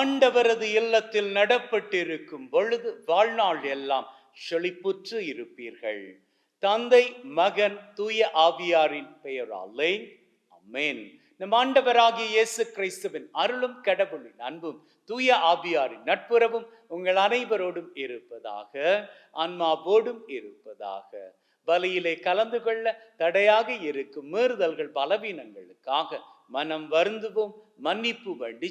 ஆண்டவரது இல்லத்தில் நடப்பட்டிருக்கும் பொழுது வாழ்நாள் எல்லாம் செழிப்புற்று இருப்பீர்கள். தந்தை மகன் தூய ஆவியாரின் பெயராலே. அமேன் நம் ஆண்டவராகிய இயேசு கிறிஸ்துவின் அருளும் கடவுளின் அன்பும் தூய ஆவியாரின் நட்புறவும் உங்கள் அனைவரோடும் இருப்பதாக ஆன்மாவோடும் இருப்பதாக பலியிலே கலந்து கொள்ள தடையாக இருக்கும் மீறுதல்கள் பலவீனங்களுக்காக மனம் வருந்துவோம் மன்னிப்பு வண்டி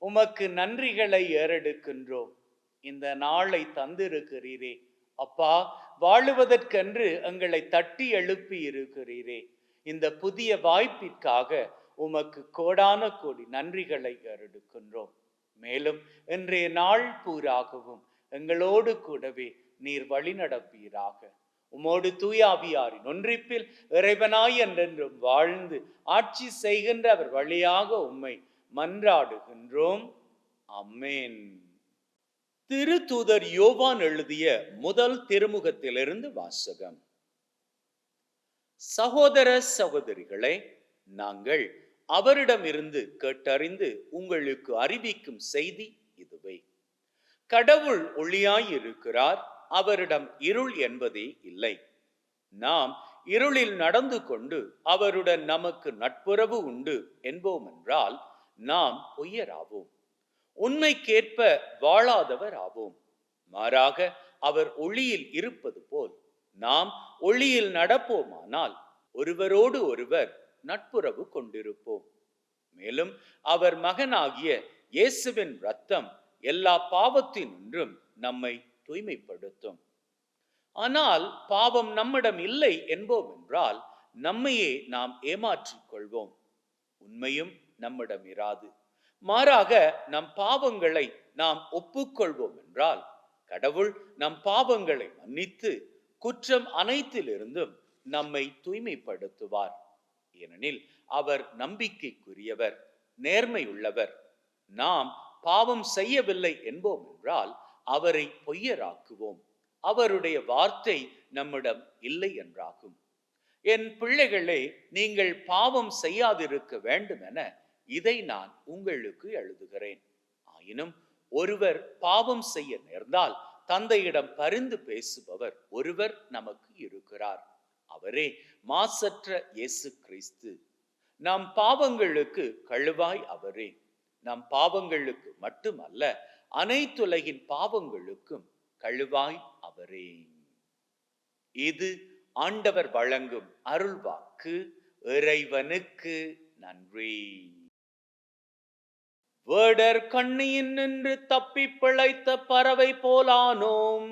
உமக்கு நன்றிகளை ஏறெடுக்கின்றோம். இந்த நாளை தந்திருக்கிறீரே. அப்பா வாழுவதற்கென்று எங்களை தட்டி எழுப்பி இருக்கிறீரே. இந்த புதிய வாய்ப்பிற்காக உமக்கு கோடான கோடி நன்றிகளை ஏறெடுக்கின்றோம். மேலும் இன்றைய நாள் பூராகவும் எங்களோடு கூடவே நீர் வழி நடப்பீராக. உமோடு தூயாவியாரின் ஒன்றிப்பில் இறைவனாய் என்றென்றும் வாழ்ந்து ஆட்சி செய்கின்ற அவர் வழியாக உம்மை மன்றாடுகின்றோம். அம்மேன் திருத்தூதர் யோவான் எழுதிய முதல் திருமுகத்திலிருந்து வாசகம். சகோதர சகோதரிகளை நாங்கள் அவரிடமிருந்து கேட்டறிந்து உங்களுக்கு அறிவிக்கும் செய்தி இதுவே. கடவுள் ஒளியாயிருக்கிறார் அவரிடம் இருள் என்பதே இல்லை. நாம் இருளில் நடந்து கொண்டு அவருடன் நமக்கு நட்புறவு உண்டு என்போமென்றால் என்றால் நாம் பொய்யராவோம். உண்மைக்கேற்ப வாழாதவர் ஆவோம் மாறாக அவர் ஒளியில் இருப்பது போல் நாம் ஒளியில் நடப்போமானால் ஒருவரோடு ஒருவர் நட்புறவு கொண்டிருப்போம். மேலும் அவர் மகனாகிய இயேசுவின் ரத்தம் எல்லா பாவத்தினின்றும் நம்மை தூய்மைப்படுத்தும். ஆனால் பாவம் நம்மிடம் இல்லை என்போம் என்றால் நம்மையே நாம் ஏமாற்றிக் கொள்வோம். உண்மையும் நம்மிடம் இராது. மாறாக நம் பாவங்களை நாம் ஒப்புக்கொள்வோம் என்றால் கடவுள் நம் பாவங்களை மன்னித்து குற்றம் அனைத்திலிருந்தும் நம்மை தூய்மைப்படுத்துவார். ஏனெனில் அவர் நம்பிக்கைக்குரியவர் நேர்மை உள்ளவர் நாம் பாவம் செய்யவில்லை என்போம் என்றால் அவரை பொய்யராக்குவோம். அவருடைய வார்த்தை நம்மிடம் இல்லை என்றாகும். என் பிள்ளைகளே நீங்கள் பாவம் செய்யாதிருக்க வேண்டும் என இதை நான் உங்களுக்கு எழுதுகிறேன். ஆயினும் ஒருவர் பாவம் செய்ய நேர்ந்தால் தந்தையிடம் பரிந்து பேசுபவர் ஒருவர் நமக்கு இருக்கிறார். அவரே மாசற்ற இயேசு கிறிஸ்து. நம் பாவங்களுக்கு கழுவாய் அவரே. நம் பாவங்களுக்கு மட்டுமல்ல அனைத்துலகின் பாவங்களுக்கும் கழுவாய் அவரே. இது ஆண்டவர் வழங்கும் அருள்வாக்கு. இறைவனுக்கு நன்றி. வேடர் கண்ணியின் நின்று தப்பி பிழைத்த பறவை போலானோம்.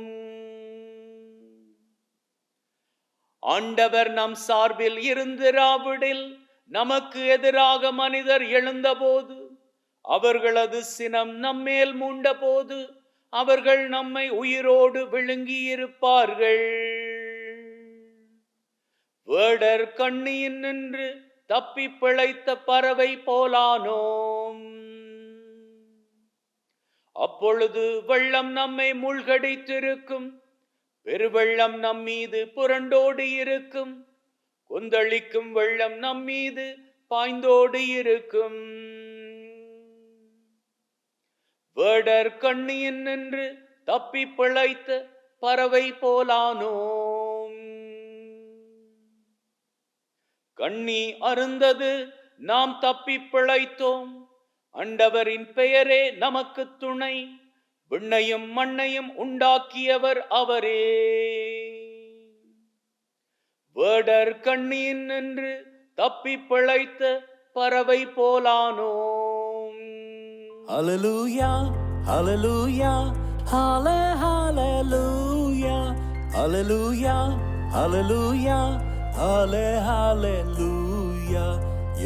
ஆண்டவர் நம் சார்பில் இருந்திராவிடில் நமக்கு எதிராக மனிதர் எழுந்தபோது அவர்களது சினம் நம்மேல் மூண்டபோது அவர்கள் நம்மை உயிரோடு விழுங்கி இருப்பார்கள் வேடர் கண்ணியின் நின்று தப்பி பிழைத்த பறவை போலானோம். அப்பொழுது வெள்ளம் நம்மை மூழ்கடித்திருக்கும். பெருவெள்ளம் நம் மீது புரண்டோடி இருக்கும். கொந்தளிக்கும் வெள்ளம் நம் மீது பாய்ந்தோடி இருக்கும். வேடர் கண்ணியின் நின்று தப்பி பிழைத்த பறவை போலானோம் கண்ணி அருந்தது நாம் தப்பி பிழைத்தோம். அண்டவரின் பெயரே நமக்கு துணை விண்ணையும் மண்ணையும் உண்டாக்கியவர் அவரே வேடர் கண்ணியின் நின்று தப்பி பிழைத்த பறவை போலானோம் அலலூயா அலலூயா ஹால ஹாலலூயா அலலூயா அலலூயா ஹால ஹாலலூயா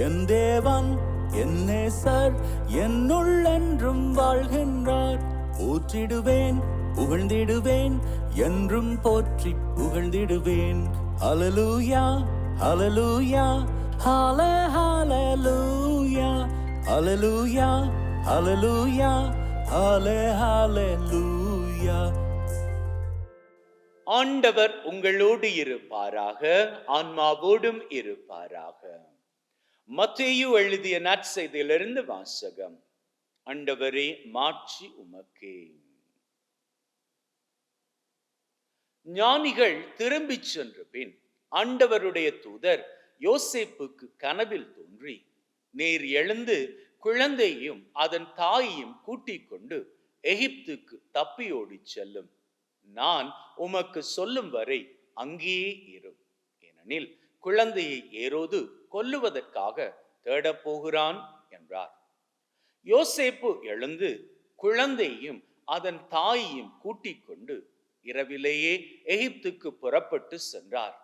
என் தேவன் என்னே சார் என்னுள் என்றும் வாழ்கின்றார். போற்றிடுவேன் புகழ்ந்திடுவேன் என்றும் போற்றி புகழ்ந்திடுவேன். அலலூயா அலலூயா ஹால ஹாலலூயா அலலூயா அலலூயா ஹால ஹாலலூயா ஆண்டவர் உங்களோடு இருப்பாராக ஆன்மாவோடும் இருப்பாராக. மத்தேயு எழுதிய நற்செய்தியிலிருந்து வாசகம். அண்டவரே மாற்றி உமக்கே. ஞானிகள் திரும்பி சென்ற பின் ஆண்டவருடைய தூதர் யோசேப்புக்கு கனவில் தோன்றி நீர் எழுந்து குழந்தையும் அதன் தாயையும் கூட்டிக் கொண்டு எகிப்துக்கு தப்பியோடி செல்லும். நான் உமக்கு சொல்லும் வரை அங்கேயே இரும். ஏனெனில் குழந்தையை ஏரோது கொல்லுவதற்காக தேடப் போகிறான் என்றார். யோசேப்பு எழுந்து குழந்தையும் அதன் தாயையும் கூட்டிக் கொண்டு இரவிலேயே எகிப்துக்கு புறப்பட்டு சென்றார்.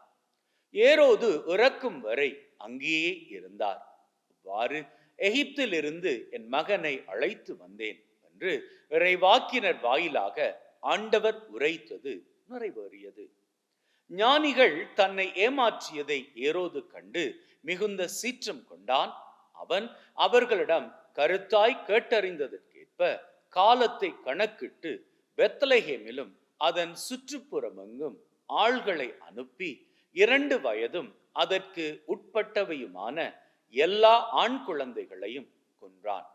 ஏரோது இறக்கும் வரை அங்கேயே இருந்தார். இவ்வாறு எகிப்திலிருந்து என் மகனை அழைத்து வந்தேன் என்று இறைவாக்கினர் வாயிலாக ஆண்டவர் உரைத்தது நிறைவேறியது. ஞானிகள் தன்னை ஏமாற்றியதை ஏரோது கண்டு மிகுந்த சீற்றம் கொண்டான். அவன் அவர்களிடம் கருத்தாய் கேட்டறிந்ததற்கேற்ப காலத்தை கணக்கிட்டு பெத்தலஹேமிலும் அதன் சுற்றுப்புறமெங்கும் ஆள்களை அனுப்பி இரண்டு வயதும் அதற்கு உட்பட்டவையுமான எல்லா ஆண் குழந்தைகளையும் கொன்றான்.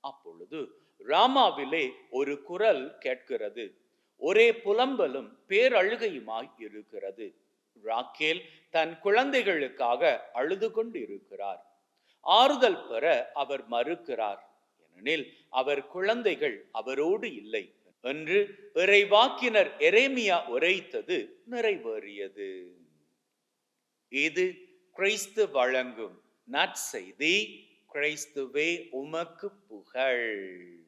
அப்பொழுது ராமாவிலே ஒரு குரல் கேட்கிறது. ஒரே புலம்பலும் பேரழுகையுமாய் இருக்கிறது. ராக்கேல் தன் குழந்தைகளுக்காக அழுது கொண்டு இருக்கிறார் ஆறுதல் பெற அவர் மறுக்கிறார் ஏனெனில் அவர் குழந்தைகள் அவரோடு இல்லை என்று இறைவாக்கினர் எரேமியா உரைத்தது நிறைவேறியது. இது கிறிஸ்து வழங்கும் நற்செய்தி கிறிஸ்துவே உமக்கு புகழ்.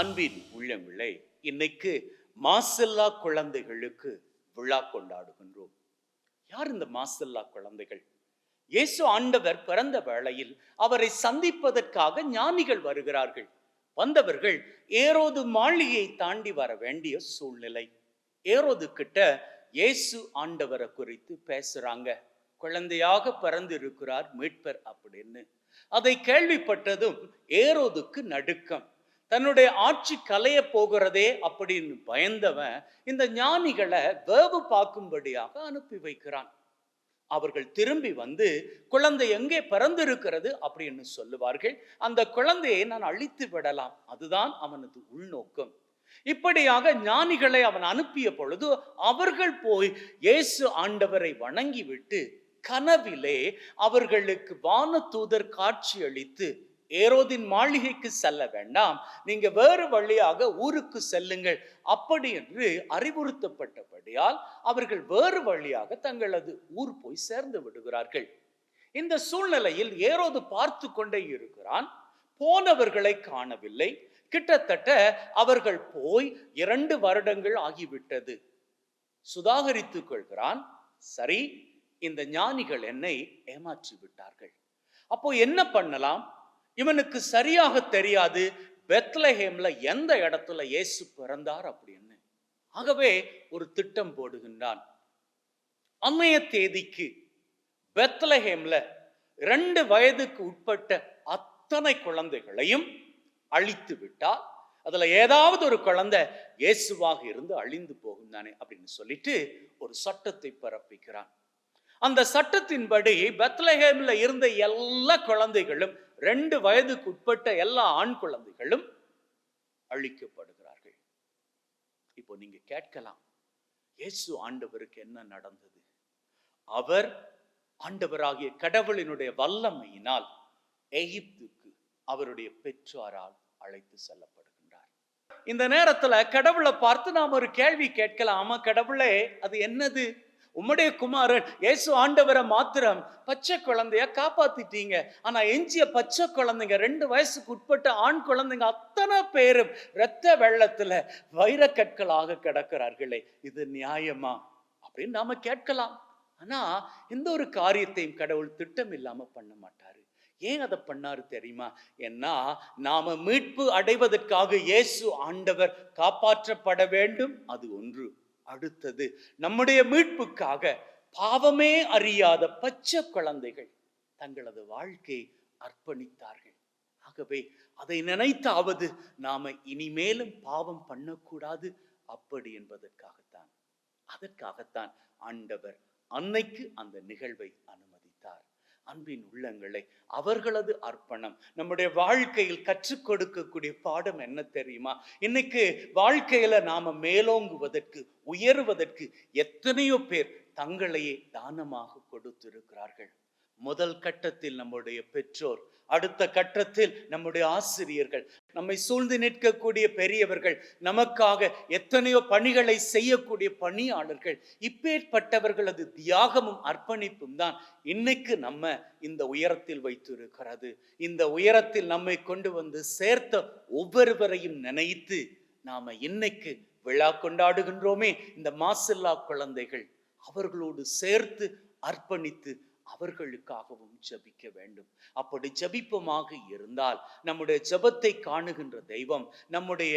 அன்பின் உள்ளமில்லை. இன்னைக்கு மாசல்லா குழந்தைகளுக்கு விழா கொண்டாடுகின்றோம். யார் இந்த மாசல்லா குழந்தைகள்? இயேசு ஆண்டவர் பிறந்த வேளையில் அவரை சந்திப்பதற்காக ஞானிகள் வருகிறார்கள். வந்தவர்கள் ஏரோது மாளிகையை தாண்டி வர வேண்டிய சூழ்நிலை. ஏரோது கிட்ட இயேசு ஆண்டவரை குறித்து பேசுறாங்க. குழந்தையாக பிறந்து இருக்கிறார் மீட்பர் அப்படின்னு. அதை கேள்விப்பட்டதும் ஏரோதுக்கு நடுக்கம். தன்னுடைய ஆட்சி கலைய போகிறதே அப்படின்னு பயந்தவன் இந்த ஞானிகளை வேவு பார்க்கும்படியாக அனுப்பி வைக்கிறான். அவர்கள் திரும்பி வந்து குழந்தை எங்கே பிறந்திருக்கிறது? அப்படின்னு சொல்லுவார்கள். அந்த குழந்தையை நான் அழித்து விடலாம். அதுதான் அவனது உள்நோக்கம். இப்படியாக ஞானிகளை அவன் அனுப்பிய பொழுது அவர்கள் போய் இயேசு ஆண்டவரை வணங்கிவிட்டு கனவிலே அவர்களுக்கு வான தூதர் காட்சி அளித்து ஏரோதின் மாளிகைக்கு செல்ல வேண்டாம். நீங்க வேறு வழியாக ஊருக்கு செல்லுங்கள். அப்படி என்று அறிவுறுத்தப்பட்டபடியால் அவர்கள் வேறு வழியாக தங்களது ஊர் போய் சேர்ந்து விடுகிறார்கள். இந்த சூழ்நிலையில் ஏரோது பார்த்து கொண்டே இருக்கிறான். போனவர்களை காணவில்லை. கிட்டத்தட்ட அவர்கள் போய் இரண்டு வருடங்கள் ஆகிவிட்டது. சுதாகரித்துக் கொள்கிறான். சரி இந்த ஞானிகள் என்னை ஏமாற்றி விட்டார்கள் அப்போ என்ன பண்ணலாம்? இவனுக்கு சரியாக தெரியாது பெத்லஹேம்ல எந்த இடத்துல இயேசு பிறந்தார் அப்படின்னு. ஆகவே ஒரு திட்டம் போடுகின்றான். அன்னைய தேதிக்கு பெத்லஹேம்ல ரெண்டு வயதுக்கு உட்பட்ட அத்தனை குழந்தைகளையும் அழித்து விட்டால் அதுல ஏதாவது ஒரு குழந்தை இயேசுவாக இருந்து அழிந்து போகும் தானே அப்படின்னு சொல்லிட்டு ஒரு சட்டத்தை பிறப்பிக்கிறான். அந்த சட்டத்தின்படி பெத்லஹேம்ல இருந்த எல்லா குழந்தைகளும் ரெண்டு வயதுக்கு உட்பட்ட எல்லா ஆண் குழந்தைகளும் அழிக்கப்படுகிறார்கள். இப்போ நீங்க கேட்கலாம் இயேசு ஆண்டவருக்கு என்ன நடந்தது? அவர் ஆண்டவராகிய கடவுளினுடைய வல்லமையினால் எகிப்துக்கு அவருடைய பெற்றோரால் அழைத்து செல்லப்படுகின்றார். இந்த நேரத்துல கடவுளை பார்த்து நாம் ஒரு கேள்வி கேட்கலாம்? ஆமா கடவுளே அது என்னது? உம்முடைய குமாரன் இயேசு ஆண்டவரை மாத்திரம் பச்சை குழந்தைய காப்பாத்திட்டீங்க. ஆனா எஞ்சிய பச்சை குழந்தைங்க ரெண்டு வயசுக்கு உட்பட்ட ஆண் குழந்தைங்க அத்தனை பேரும் இரத்த வெள்ளத்துல வைரக்கற்களாக கிடக்கிறார்களே. இது நியாயமா? அப்படின்னு நாம கேட்கலாம். ஆனா எந்த ஒரு காரியத்தையும் கடவுள் திட்டம் இல்லாம பண்ண மாட்டாரு. ஏன் அதை பண்ணாரு தெரியுமா? ஏன்னா நாம மீட்பு அடைவதற்காக இயேசு ஆண்டவர் காப்பாற்றப்பட வேண்டும். அது ஒன்று. அடுத்தது நம்முடைய மீட்புக்காக பாவமே அறியாத பச்சை குழந்தைகள் தங்களது வாழ்க்கையை அர்ப்பணித்தார்கள். ஆகவே அதை நினைத்தாவது நாம இனிமேலும் பாவம் பண்ணக்கூடாது அப்படி என்பதற்காகத்தான். அதற்காகத்தான் ஆண்டவர் அன்னைக்கு அந்த நிகழ்வை அனுமதி அன்பின் உள்ளங்களை அவர்களது அர்ப்பணம். நம்முடைய வாழ்க்கையில் கற்றுக் கொடுக்கக்கூடிய பாடம் என்ன தெரியுமா? இன்னைக்கு வாழ்க்கையில நாம மேலோங்குவதற்கு உயருவதற்கு எத்தனையோ பேர் தங்களையே தானமாக கொடுத்திருக்கிறார்கள். முதல் கட்டத்தில் நம்முடைய பெற்றோர் அடுத்த கட்டத்தில் நம்முடைய ஆசிரியர்கள் நம்மை சூழ்ந்து நிற்கக்கூடிய பெரியவர்கள் நமக்காக எத்தனையோ பணிகளை செய்யக்கூடிய பணியாளர்கள் இப்பேற்பட்டவர்களது தியாகமும் அர்ப்பணிப்பும் தான் இன்னைக்கு நம்ம இந்த உயரத்தில் வைத்திருக்கிறது. இந்த உயரத்தில் நம்மை கொண்டு வந்து சேர்த்த ஒவ்வொருவரையும் நினைத்து நாம இன்னைக்கு விழா கொண்டாடுகின்றோமே. இந்த மாசில்லா குழந்தைகள் அவர்களோடு சேர்த்து அர்ப்பணித்து அவர்களுக்காகவும் ஜபிக்க வேண்டும். அப்படி ஜபிப்பமாக இருந்தால் நம்முடைய ஜபத்தை காணுகின்ற தெய்வம் நம்முடைய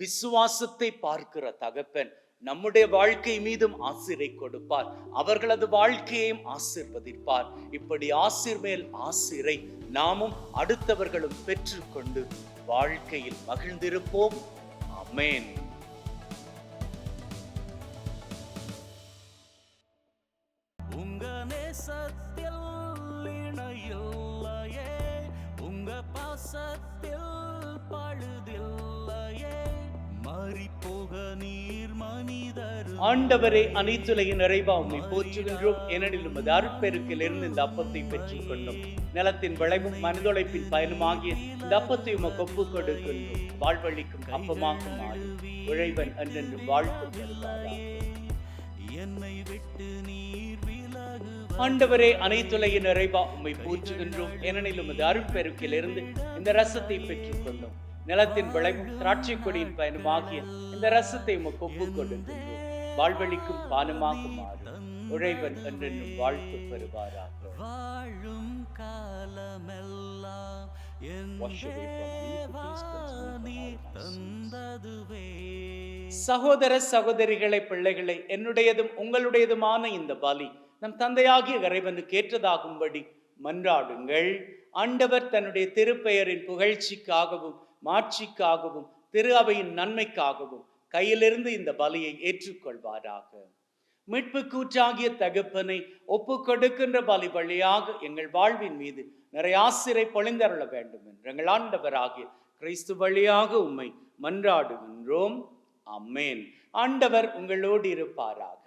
விசுவாசத்தை பார்க்கிற தகப்பன் நம்முடைய வாழ்க்கை மீதும் ஆசிரை கொடுப்பார். அவர்களது வாழ்க்கையையும் ஆசிர்வதிப்பார். இப்படி ஆசிர் மேல் ஆசிரை நாமும் அடுத்தவர்களும் பெற்றுக்கொண்டு வாழ்க்கையில் மகிழ்ந்திருப்போம். அமேன் நேசத்தில் இணையில்லையே. உங்க பாசத்தில் பழுதில்லையே. மாறி போக நீர் மனிதர் ஆண்டவரே அனைத்துலகின் நிறைவா உம்மை போற்றுகின்றோம். ஏனெனில் உமது அருட்பெருக்கிலிருந்து இந்த அப்பத்தை பெற்றுக் கொண்டோம். நிலத்தின் விளைவும் மனிதொழைப்பின் பயனுமாகிய இந்த அப்பத்தை உமக்கு ஒப்புக் கொடுக்கின்றோம். வாழ்வழிக்கும் அப்பமாக மாறி உழைவன் என்றென்று வாழ்த்து பெறுவாராக என்னை விட்டு விலகு ஆண்டவரே அனைத்துலகின் நிறைவா உம்மை போற்றுகின்றோம். ஏனெனில் உமது அருட்பெருக்கிலிருந்து இந்த ரசத்தை பெற்றுக் கொண்டோம் நிலத்தின் விளைவும் திராட்சை கொடியின் பயனுமாகிய இந்த ரசத்தை உமக்கு ஒப்புக் கொடுக்கின்றோம் வாழ்வழிக்கும் பானமாக மாறும் உழைவன் என்றென்றும் வாழ்த்து பெறுவாராக. வாழும் காலமெல்லாம் சகோதர சகோதரிகளை பிள்ளைகளை என்னுடையதும் உங்களுடையதுமான இந்த பலி நம் தந்தையாகிய இறைவனுக்கு ஏற்றதாகும்படி மன்றாடுங்கள். ஆண்டவர் தன்னுடைய திருப்பெயரின் புகழ்ச்சிக்காகவும் மாட்சிக்காகவும் திரு அவையின் நன்மைக்காகவும் கையிலிருந்து இந்த பலியை ஏற்றுக்கொள்வாராக. மீட்பு கூற்றாகிய தகப்பனை ஒப்பு கொடுக்கின்ற பலி வழியாக எங்கள் வாழ்வின் மீது நிறைய ஆசிரை பொழிந்தருள வேண்டும் என்று எங்கள் ஆண்டவராகிய கிறிஸ்து வழியாக உம்மை மன்றாடுகின்றோம். அம்மேன் ஆண்டவர் உங்களோடு இருப்பாராக.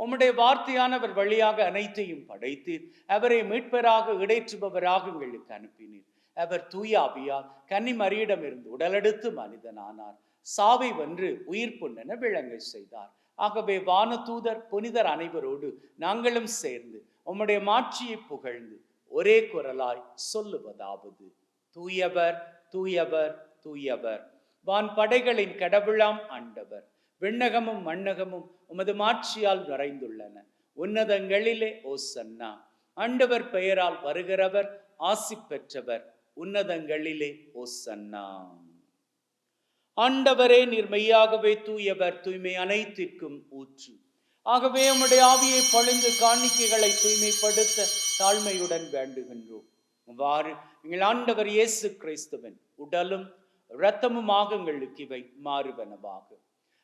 உம்முடைய வார்த்தையானவர் வழியாக அனைத்தையும் படைத்தீர் அவரை மீட்பராக இடைற்றுபவராக எங்களுக்கு அனுப்பினீர். அவர் தூய ஆவியார் கன்னி மரியிடமிருந்து உடலெடுத்து மனிதனானார். சாவை வென்று உயிர் பொன்னென விளங்க செய்தார். ஆகவே வானதூதர் புனிதர் அனைவரோடு நாங்களும் சேர்ந்து உம்முடைய மாட்சியை புகழ்ந்து ஒரே குரலாய் சொல்லுவதாவது. தூயவர் தூயவர் தூயவர். வான் படைகளின் கடவுளாம் ஆண்டவர். விண்ணகமும் மண்ணகமும் உமது மாட்சியால் நிறைந்துள்ளன. உன்னதங்களிலே ஓசன்னா ஆண்டவர் பெயரால் வருகிறவர் ஆசி பெற்றவர் உன்னதங்களிலே ஓசன்னா ஆண்டவரே நீர் மெய்யாகவே தூயவர் தூய்மை அனைத்திற்கும் ஊற்று. ஆகவே உம்முடைய ஆவியை பழுந்து காணிக்கைகளை தூய்மைப்படுத்த தாழ்மையுடன் வேண்டுகின்றோம். இவ்வாறு எங்கள் ஆண்டவர் இயேசு கிறிஸ்துவின் உடலும் இரத்தமுமாக எங்களுக்கு இவை மாறுவனவாகும்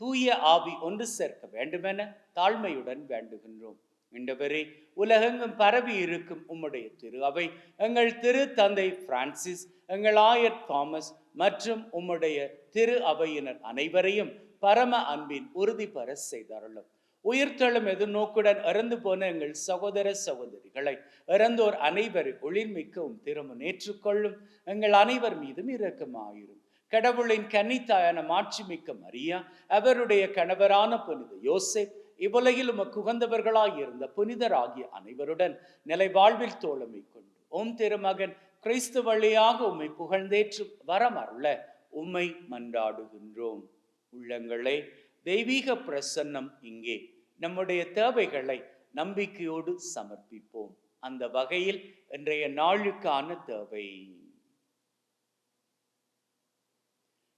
தூய ஆவி ஒன்று சேர்க்க வேண்டுமென தாழ்மையுடன் வேண்டுகின்றோம். இண்டவரே உலகெங்கும் பரவி இருக்கும் உம்முடைய திரு அவை எங்கள் திரு தந்தை பிரான்சிஸ் எங்கள் ஆயர் தாமஸ் மற்றும் உம்முடைய திரு அவையினர் அனைவரையும் பரம அன்பின் உறுதி பெற செய்தருளும் உயிர்த்தெழும் எதிர்நோக்குடன் இறந்து போன எங்கள் சகோதர சகோதரிகளை இறந்தோர் அனைவரை ஒளிர்மிக்கவும் திரும்ப ஏற்றுக்கொள்ளும். எங்கள் அனைவர் மீதும் இரக்கமாயிரும். கடவுளின் கன்னித்தாயான மாட்சிமிக்க மரியா அவருடைய கணவரான புனித யோசேப் இவ்வுலகில் உமக்கு உகந்தவர்களாய் இருந்த புனிதராகிய அனைவருடன் நிலை வாழ்வில் தோழமை கொண்டு ஓம் திருமகன் கிறிஸ்து வழியாக உம்மை புகழ்ந்தேற்று வரமருள உம்மை மன்றாடுகின்றோம். உள்ளங்களே தெய்வீக பிரசன்னம் இங்கே. நம்முடைய தேவைகளை நம்பிக்கையோடு சமர்ப்பிப்போம். அந்த வகையில் இன்றைய நாளுக்கான தேவை.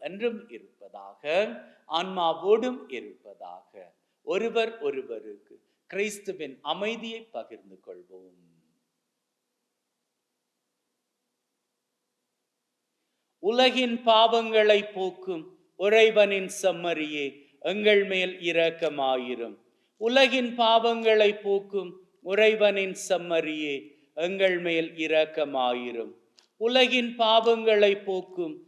என்றும் இருப்பதாக ஆன்மாவோடும் இருப்பதாக. ஒருவர் ஒருவருக்கு கிறிஸ்துவின் அமைதியை பகிர்ந்து கொள்வோம். உலகின் பாவங்களை போக்கும் உறைவனின் செம்மறியே எங்கள் மேல் இரக்கமாயிரும். உலகின் பாவங்களை போக்கும் உறைவனின் செம்மறியே எங்கள் மேல் இரக்கமாயிரும். உலகின் பாவங்களை போக்கும்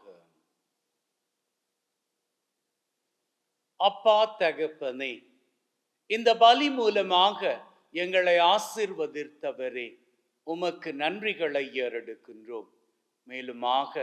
அப்பா தகப்பனே இந்த பலி மூலமாக எங்களை ஆசிர்வதித்தவரே உமக்கு நன்றிகளை ஏறெடுக்கின்றோம். மேலுமாக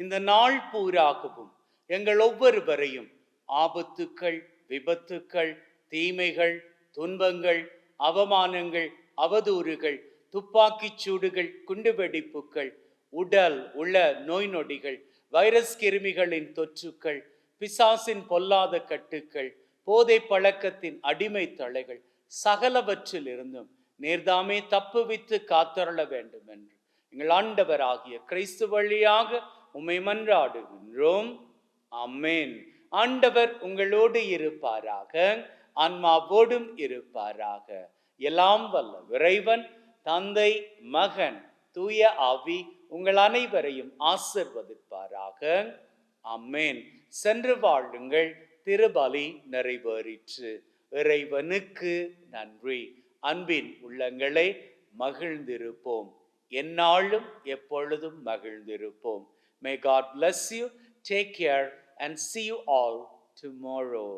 இந்த நாள் பூராகவும் எங்கள் ஒவ்வொருவரையும் ஆபத்துக்கள் விபத்துக்கள் தீமைகள் துன்பங்கள் அவமானங்கள் அவதூறுகள் துப்பாக்கிச் சூடுகள் குண்டுவெடிப்புகள் உடல் உள நோய் நொடிகள் வைரஸ் கிருமிகளின் தொற்றுக்கள் பிசாசின் பொல்லாத கட்டுக்கள் போதை பழக்கத்தின் அடிமை தலைகள் சகலவற்றில் இருந்தும் நேர்தாமே தப்புவித்து காத்தருள வேண்டும் என்று எங்கள் ஆண்டவராகிய கிறிஸ்து வழியாக உமை மன்றாடுகின்றோம். அம்மேன் ஆண்டவர் உங்களோடு இருப்பாராக ஆன்மாவோடும் இருப்பாராக. எல்லாம் வல்ல இறைவன் தந்தை மகன் தூய ஆவி உங்கள் அனைவரையும் ஆசிர்வதிப்பாராக. அம்மேன் சென்று வாழுங்கள் திருபலி நிறைவேறிற்று. இறைவனுக்கு நன்றி. அன்பின் உள்ளங்களை மகிழ்ந்திருப்போம். எந்நாளும் எப்பொழுதும் மகிழ்ந்திருப்போம். May God bless you take care and see you all tomorrow